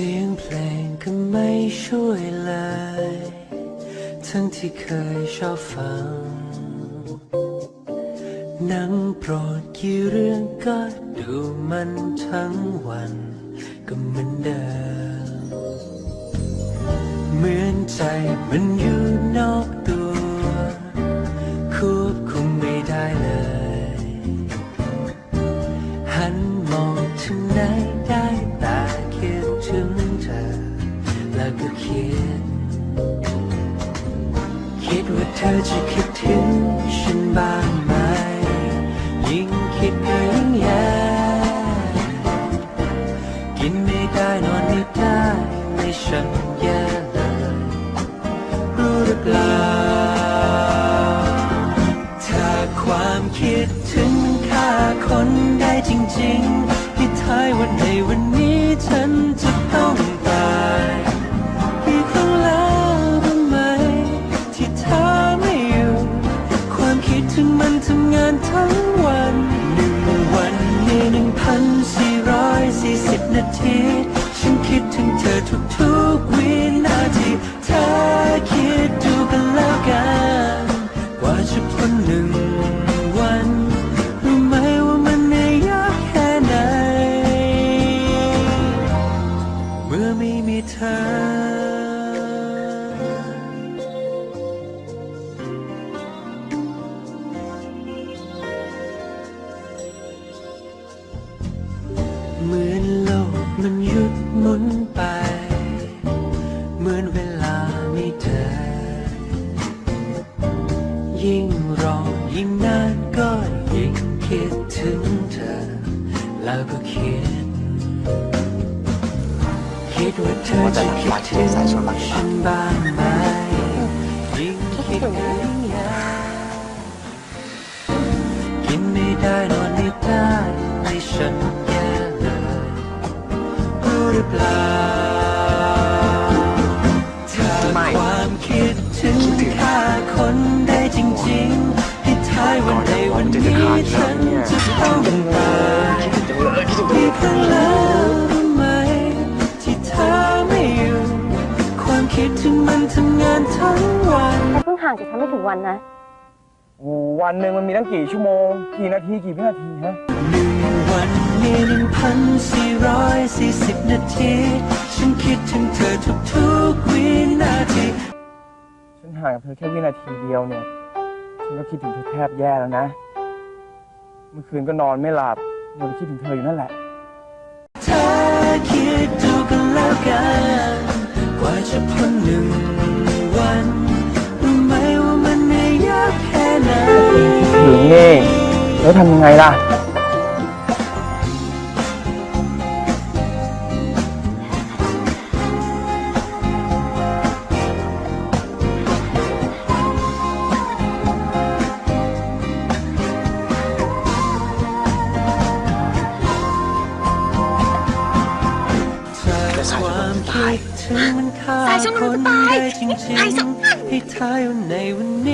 สียงเพลงก็ไม่ช่วยเลย ทั้งที่เคยชอบฟัง หนังโปรดกี่เรื่องก็ดูมันทั้งวันก็เหมือนเดิม เหมือนใจมันอยู่นอกตัว คิดว่าเธอจะคิดถึงฉันบ้างไหม ยิ่งคิดก็ยิ่งแย่กินไม่ได้นอนไม่ได้ไม่ฉันแย่เลยรู้หรือเปล่า ถ้าความคิดถึงมันฆ่าคนได้จริงๆที่ท้ายวันในวันนี้ ยุดหมุนไป เหมือนเวลาไม่เดินยิ่งรอยิ่งนานก็ยิ่งคิดถึงเธอ แล้วก็คิด คิดว่าเธอจะคิดถึงฉันบ้างไหมยิ่งคิดก็ยิ่งอยากกินไม่ได้นอนไม่ได้ไม่ฉัน รู้หรือเปล่าถ้าความคิดถึงฆ่าคนได้จริงๆให้ท้ายวันใดวันนี้ฉันจะต้องตายกี่ครั้งแล้วรู้ไหม ที่เธอไม่อยู่ ความคิดถึงมันทำงานทั้งวันแต่เพิ่งห่างจากฉันไม่ถึงวันนะ โอ้วันหนึ่งมันมีตั้งกี่ชั่วโมง กี่นาที กี่วินาทีฮะ หนึ่งวันมีหนึ่งพันสี่ร้อยสี่สิบนาที ฉันคิดถึงเธอทุกๆวินาที ฉันห่างกับเธอแค่วินาทีเดียวเนี่ย ฉันก็คิดถึงเธอแทบแย่แล้วนะ เมื่อคืนก็นอนไม่หลับมัวแต่คิดถึงเธออยู่นั่นแหละ เธอคิดดูกันแล้วกัน กว่าจะพ้นหนึ่งวันรู้ไหมว่ามันเหนื่อยยากแค่ไหนถึงนี่แล้วทำยังไงล่ะายสายฉันกำลังจะตายตายสองอัน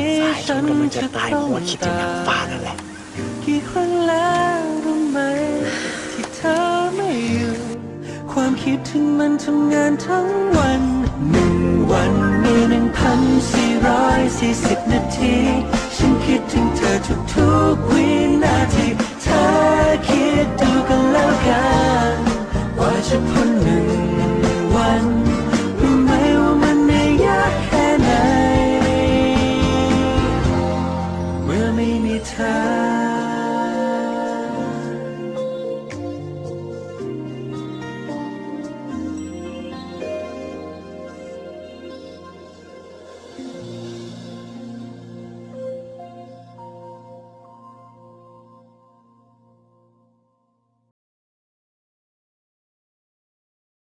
ายฉันกำลังจะตายหัวคิดถึงาฟ้านั่นแหละกี่คนแล้วรู้ไหมที่เธอไม่อยู่ความคิดถึงมันทำงานทั้งวันหนึ่งวันมีหนึ่งพันสี่ร้อยสี่สิบนาที ฉันคิดถึงเธอทุกๆวิ